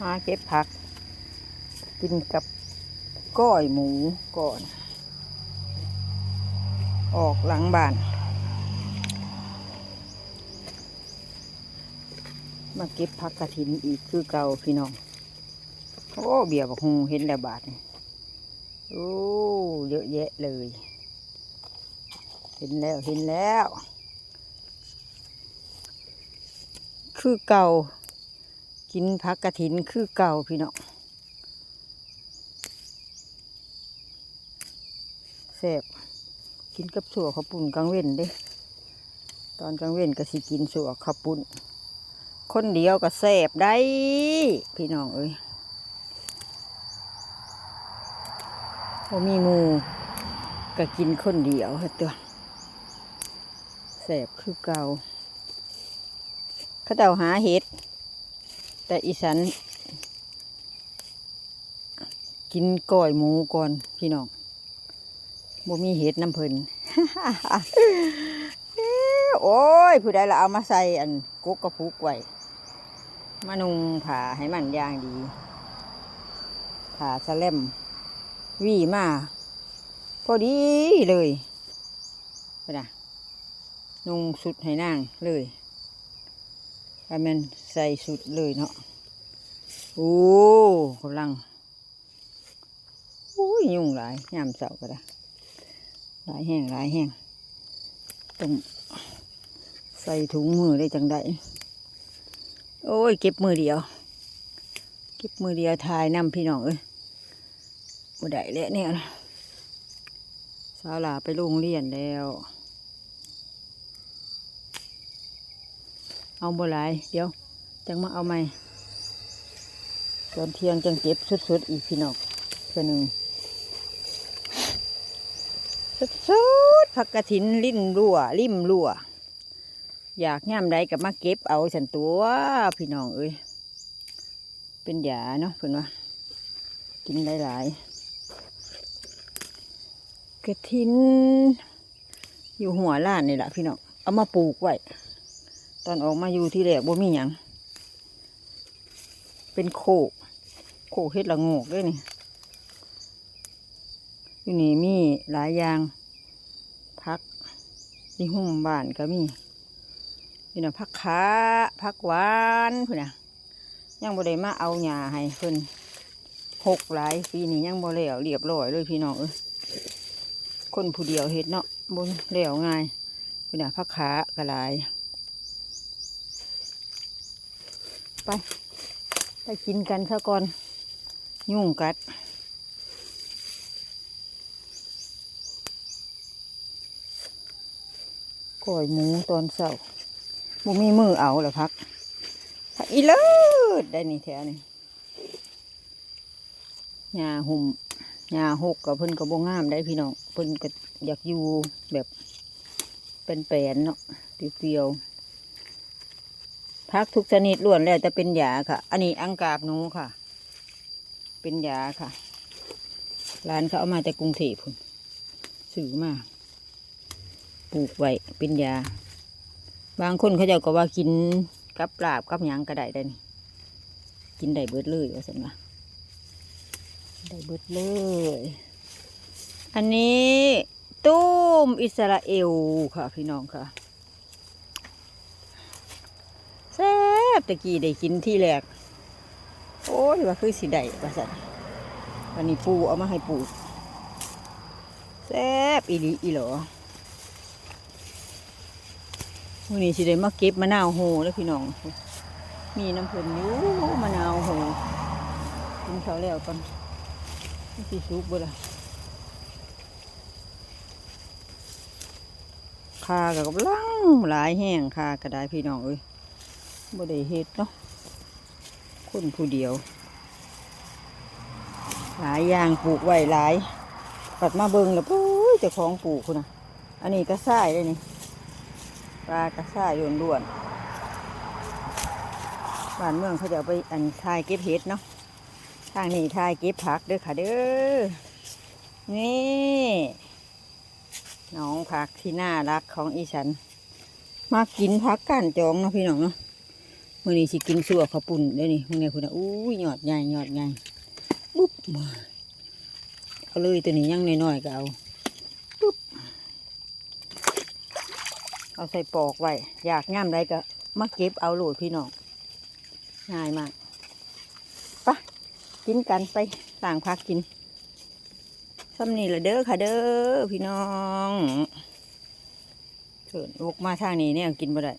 มาเก็บผัก กินกับก้อยหมูก่อน ออกหลังบ้าน มาเก็บผักกระถินอีกคือเก่าพี่น้อง โอ้เบียร์บอกฮูเห็นแล้วบาทโอ้เยอะแยะเลย เห็นแล้วเห็นแล้ว คือเก่า กินผักกระถินคือเก่าพี่น้องแซ่บกินกับสัวข้าวปุ้นกลางเว้นเด้ ตอนกลางเว้นก็สิกินสัวข้าวปุ้นคนเดียวก็แซ่บได้ พี่น้องเอ้ยพอมีหมูก็กินคนเดียวเฮ้ยตัวแซ่บคือเก่าเขาเดาหาเห็ด แต่อีสัน กินก้อยหมูก่อนพี่น้องบ่มีเห็ดน้ำเพิ่นโอ้ย ผู้ใดละเอามาใส่อันกุกกระพุกไว้มานุงผ่าให้มันย่างดี ผ่าสเลมวีมาพอดีเลยไปนะนุงสุดให้นางเลย ให้มันใส่สุดเลยเนาะโอ้กำลังโอ้ยยุ่งหลายยามเสาก็ได้หลายแห้งหลายแห้งต้องใส่ถุงมือได้จังได้โอ้ยเก็บมือเดียว เก็บมือเดียวทายน้ำพี่น้องเอ้ยบ่ได้แล้วเนี่ยนะสาวลาไปโรงเรียนแล้ว เอาบ่หลาย เดี๋ยว จังมาเอาใหม่ตอนเที่ยงจังเก็บสุดๆอีกพี่น้องเพื่อหนึ่งสุดๆผักกระถินลิ้นรั่วริมรั่ว อยากย่ำใดกับมาเก็บเอาฉันตัวพี่น้องเอ้ยเป็นยาเนาะเพื่อนว่ากินหลายๆกระถิน อยู่หัวล้านนี่แหละพี่น้องเอามาปลูกไว้ อนออกมาอยู่ที่แรกบ่มีหยังเป็นโคก โคกเฮ็ดละโงกด้วยนี่อยู่นี่มีหลายอย่างพักที่หุ่มบ้านก็มีนี่นะพักขาพักหวานพุ่นน่ะยังบ่ได้มาเอาหญ้าให้เพิ่นหกหลายปีนี้ยังบ่แล้วเรียบร้อยเลยพี่น้องเอ้ยคนผู้เดียวเฮ็ดเนาะบ่แล้วง่ายพุ่นน่ะพักขากระลาย ไปไปกินกันซะก่อน ยุ่งกัด ก่อยหมูตอนเช้าบ่มีมือเอาเหรอพักอีเลิศได้นี่แถวนี่หญ้าหุ่มหญ้าหกกับเพิ่นก็บ่งามได้พี่น้อง เพิ่นก็อยากอยู่แบบเป็นแปลนเนาะเปรียวๆ พักทุกชนิดล้วนแล้วจะเป็นยาค่ะ อันนี้อังกาบหนูค่ะ เป็นยาค่ะ ร้านเขาเอามาจากกรุงเทพพุ่นซื้อมาปลูกไว้เป็นยา บางคนเขาเจ้าก็ว่ากินกับปลาบกับหยังก็ได้ได้นี่กินได้เบิดเลยว่าสันว่าได้เบิดเลย อันนี้ ตุ้มอิสราเอลค่ะพี่น้องค่ะ แซ่บ ตะกี้ได้กินที่แรก โอ้ยว่าคือสิได้ว่าสันวันนี้ปูเอามาให้ปูแซ่บอีหลีอีหลอวันนี้สิได้มาเก็บมะนาวโหแล้วพี่น้อง มีน้ำเพิ่นอยู่มะนาวโหกินเขาวแล้วก่อนนี่สิสุกบ่ละคากับลังหลายแห้งคากระไดพี่น้องเอ้ย บ่ได้เฮ็ดเนาะคนผู้เดียว หลายอย่างปลูกไว้หลายปัดมาเบิ่งแล้วปุ้ยเจ้าของปลูกคุณนะอันนี้กระส่ายเลยนี่ปลากระส่ายล้วนบ้านเมืองเขาจะไปอันทายเก็บเห็ดเนาะทางนี้ทายเก็บผักเด้อค่ะเด้อนี่น้องผักที่น่ารักของอีฉัน มากินผักก้านจองเนาะพี่น้องเนาะ มื้อนี้สิกินสัวข้าวปุ่นเด้นี่มื้อนี้คุณน่ะอู้ยยอดใหญ่ยอดใหญ่ปุ๊บมาเอาเลยตัวนี้ยังน้อยๆก็เอาปุ๊บเอาใส่ปอกไว้อยากย่ำไรก็มาเก็บเอาโหลดพี่น้องง่ายมากไปะกินกันไปต่างพักกินซ้ำนี่ละเด้อค่ะเด้อพี่น้องเกิดลูกมาทางนี้เนี่ยกินบ่ได้